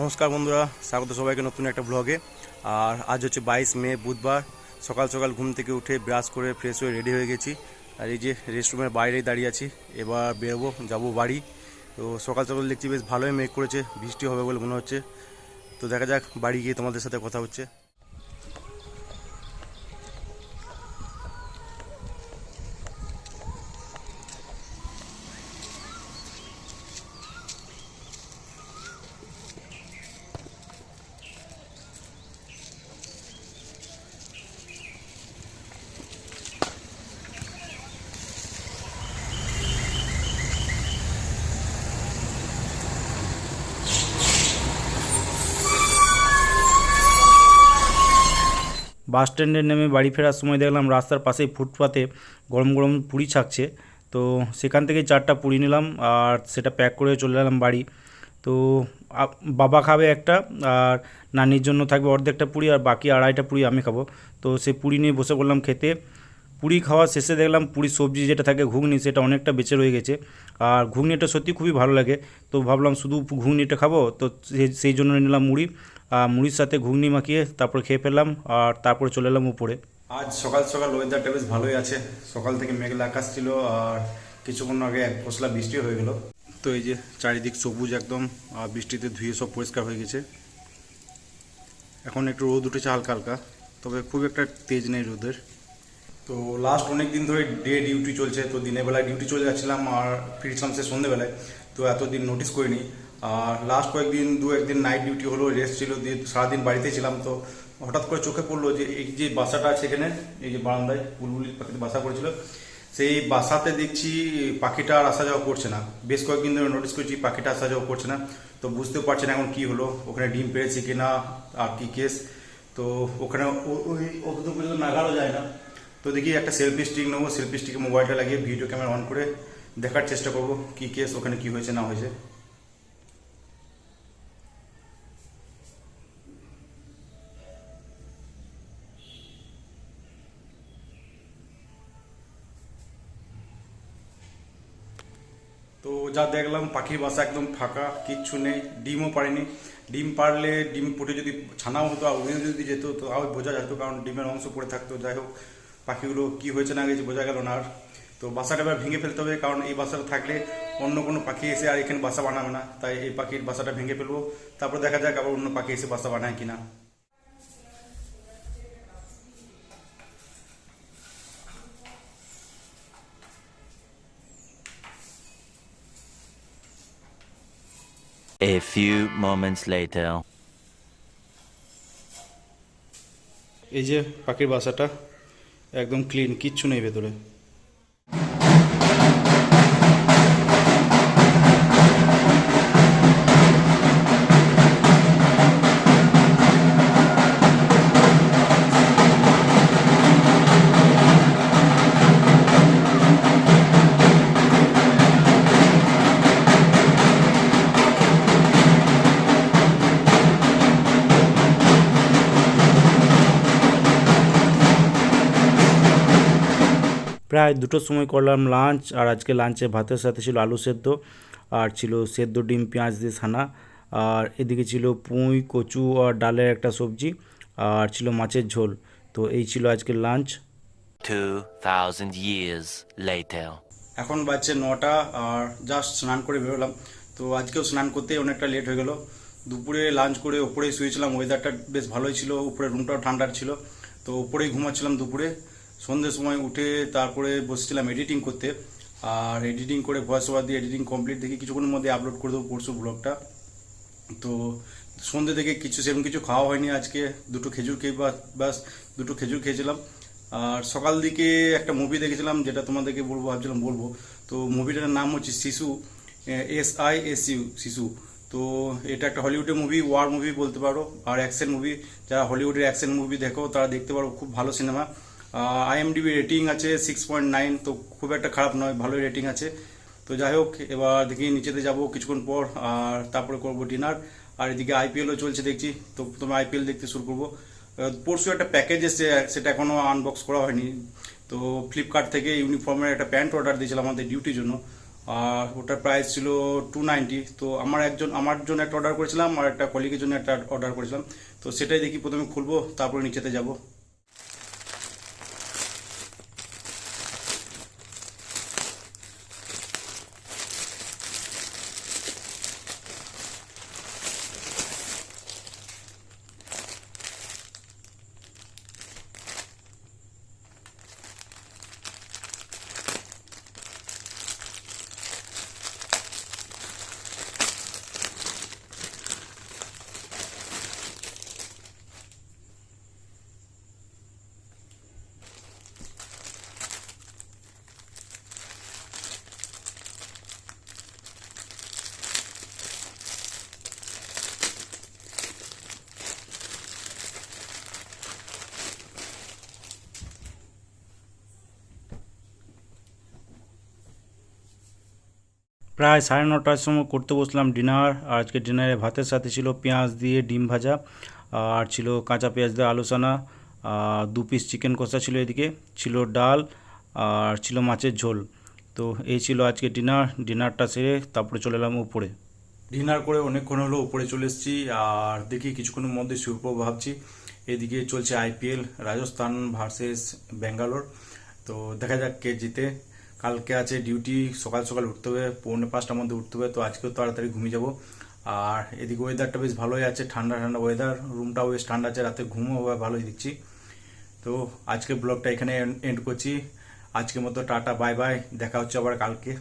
নমস্কার বন্ধুরা, স্বাগত সবাইকে নতুন একটা ব্লগে আর আজ হচ্ছে বাইশ মে, বুধবার। সকাল সকাল ঘুম থেকে উঠে ব্রাশ করে ফ্রেশ হয়ে রেডি হয়ে গেছি। আর এই যে রেস্টরুমের বাইরেই দাঁড়িয়ে আছি, এবার বেরোবো, যাব বাড়ি। তো সকাল সকাল দেখছি বেশ ভালোই মেঘ করেছে, বৃষ্টি হবে বলে মনে হচ্ছে। তো দেখা যাক বাড়ি গিয়ে তোমাদের সাথে কথা হচ্ছে। বাস স্ট্যান্ডে নেমে বাড়ি ফেরার সময় দেখলাম রাস্তার পাশেই ফুটপাতে গরম গরম পুরি ছাকছে। তো সেখান থেকে চারটা পুরি নিলাম আর সেটা প্যাক করে চলে এলাম বাড়ি। তো বাবা খাবে একটা আর নানির জন্য থাকবে অর্ধেকটা পুরি আর বাকি আড়াইটা পুরি আমি খাব। তো সেই পুরি নিয়ে বসে পড়লাম খেতে। পুরি খাওয়া শেষে দেখলাম পুরি সবজি যেটা থাকে ঘুগনি সেটা অনেকটা বেঁচে রয়ে গেছে। আর ঘুগনিটা সত্যি খুবই ভালো লাগে। তো ভাবলাম শুধু ঘুগনিটা খাব। তো সেই- জন্য নিলাম মুড়ি। মুড়ির সাথে ঘুগনি মাখিয়ে তারপর খেয়ে ফেললাম আর তারপরে চলে এলাম উপরে। আজ সকাল সকাল ওয়েদারটা বেশ ভালোই আছে। সকাল থেকে মেঘলা আকাশ ছিল আর কিছুক্ষণ আগে এক ফসলা বৃষ্টি হয়ে গেল। তো এই যে চারিদিক সবুজ একদম, আর বৃষ্টিতে ধুয়ে সব পরিষ্কার হয়ে গেছে। এখন একটু রোদ উঠেছে হালকা হালকা, তবে খুব একটা তেজ নেই রোদের। তো লাস্ট অনেক দিন ধরে ডে ডিউটি চলছে, তো দিনের বেলায় ডিউটি চলে যাচ্ছিলাম আর ফিরছিলাম সে সন্ধ্যেবেলায় তো এতদিন নোটিস করিনি। আর লাস্ট কয়েকদিন, দু একদিন নাইট ডিউটি হলো রেস্ট ছিল, দিয়ে সারাদিন বাড়িতে ছিলাম। তো হঠাৎ করে চোখে পড়ল যে, এই যে বাসাটা আছে এখানে, এই যে বারান্দায় বুলবুলি পাখিতে বাসা করেছিল, সেই বাসাতে দেখছি পাখিটা আর আসা যাওয়া করছে না। বেশ কয়েকদিন ধরে নোটিস করছি পাখিটা আসা যাওয়া করছে না। তো বুঝতেও পারছি না এখন কি হলো, ওখানে ডিম পেড়েছে কিনা, আর কি কেস তো ওখানে ওই অত পর্যন্ত নাগারও যায় না। তো দেখি একটা সেলফি স্টিক নেব সেলফি স্টিকে মোবাইলটা লাগিয়ে ভিডিও ক্যামেরা অন করে দেখার চেষ্টা করব, কি কেস ওখানে কি হয়েছে, না হয়েছে। তো যা দেখলাম, পাখির বাসা একদম ফাঁকা, কিচ্ছু নেই, ডিমও পারেনি ডিম পারলে ডিম ফুটে যদি ছানাও হতো আর উড়ে যদি যেত, তো আরও বোঝা যেত, কারণ ডিমের অংশ পড়ে থাকতো। যাই হোক, পাখিগুলো কি হয়েছে না গেছে বোঝা গেল না আর। তো বাসাটা এবার ভেঙে ফেলতে হবে, কারণ এই বাসাটা থাকলে অন্য কোনো পাখি এসে আর এখানে বাসা বানাবে না। তাই এই পাখির বাসাটা ভেঙে ফেলব। তারপর দেখা যাক আবার অন্য পাখি এসে বাসা বানায় কিনা। A few moments later. এই যে পাখির বাসাটা একদম ক্লিন কিচ্ছু নেই ভেতরে প্রায় দুটোর সময় করলাম লাঞ্চ আর আজকে লাঞ্চে ভাতের সাথে ছিল আলু সেদ্ধ আর ছিল সেদ্ধ ডিম পেঁয়াজ দিয়ে ছানা আর এদিকে ছিল পুঁই কচু আর ডালের একটা সবজি আর ছিল মাছের ঝোল। তো এই ছিল আজকের লাঞ্চ 2,000 years later. এখন বাজছে নটা আর জাস্ট স্নান করে বেরোলাম তো আজকেও স্নান করতে অনেকটা লেট হয়ে গেল। দুপুরে লাঞ্চ করে ওপরেই শুয়েছিলাম ওয়েদারটা বেশ ভালোই ছিল উপরে রুমটাও ঠান্ডার ছিল। তো ওপরেই ঘুমাচ্ছিলাম দুপুরে। সন্ধ্যের সময় উঠে তারপরে বসেছিলাম এডিটিং করতে। আর এডিটিং করে ভয়েস ওভার দিয়ে এডিটিং কমপ্লিট দেখি কিছুক্ষণের মধ্যে আপলোড করে দেবো পরশু ব্লগটা তো সন্ধ্যে থেকে কিছু সেরকম কিছু খাওয়া হয়নি আজকে। দুটো খেজুর খেয়ে বা ব্যাস, দুটো খেজুর খেয়েছিলাম। আর সকাল দিকে একটা মুভি দেখেছিলাম যেটা তোমাদেরকে বলব, ভাবছিলাম বলব। তো মুভিটার নাম হচ্ছে শিশু এস আই এস ইউ শিশু। তো এটা একটা হলিউডের মুভি ওয়ার মুভি বলতে পারো। আর অ্যাকশন মুভি যারা হলিউডের অ্যাকশন মুভি দেখো, তারা দেখতে পারো খুব ভালো সিনেমা আইএমডিবি রেটিং আছে সিক্স পয়েন্ট নাইন তো খুব একটা খারাপ নয়, ভালোই রেটিং আছে। তো যাই হোক, এবার দেখি নিচেতে যাব কিছুক্ষণ পর, আর তারপরে করব ডিনার আর এদিকে আইপিএলও চলছে দেখছি, তো প্রথমে আইপিএল দেখতে শুরু করব। পরশু একটা প্যাকেজ এসছে, সেটা এখনও আনবক্স করা হয়নি। তো ফ্লিপকার্ট থেকে ইউনিফর্মের একটা প্যান্ট অর্ডার দিয়েছিলাম আমাদের ডিউটির জন্য। আর ওটার প্রাইস ছিল টু নাইনটি তো আমার একজন, আমার জন্য একটা অর্ডার করেছিলাম, আর একটা কলিগের জন্য একটা অর্ডার করেছিলাম। তো সেটাই দেখি প্রথমে খুলবো, তারপরে নিচেতে যাব। প্রায় সাড়ে নটার সময় করতে বসলাম ডিনার। আর আজকে ডিনারে ভাতের সাথে ছিল পেঁয়াজ দিয়ে ডিম ভাজা, আর ছিল কাঁচা পেঁয়াজ দিয়ে আলু সানা আর দু পিস চিকেন কষা ছিল এদিকে, ছিল ডাল, আর ছিল মাছের ঝোল। তো এই ছিল আজকে ডিনার। ডিনারটা সেরে তারপরে চলে এলাম উপরে। ডিনার করে অনেকক্ষণ হলো উপরে চলে এসেছি, আর দেখি কিছুক্ষণের মধ্যে শুরু ভাবছি, এদিকে চলছে আইপিএল, রাজস্থান ভার্সেস ব্যাঙ্গালোর তো দেখা যাক কে জিতে। কালকে আছে ডিউটি সকাল সকাল উঠতে হবে, পৌনে পাঁচটার মধ্যে উঠতে হবে, তো আজকেও তাড়াতাড়ি ঘুমিয়ে যাব। আর এদিকে ওয়েদারটা বেশ ভালোই আছে, ঠান্ডা ঠান্ডা ওয়েদার রুমটাও বেশ ঠান্ডা আছে, রাতে ঘুমও ভালোই দিচ্ছি তো আজকে ব্লগটা এখানে এন্ড করছি। আজকের মতো টাটা বাই বাই দেখা হচ্ছে আবার কালকে।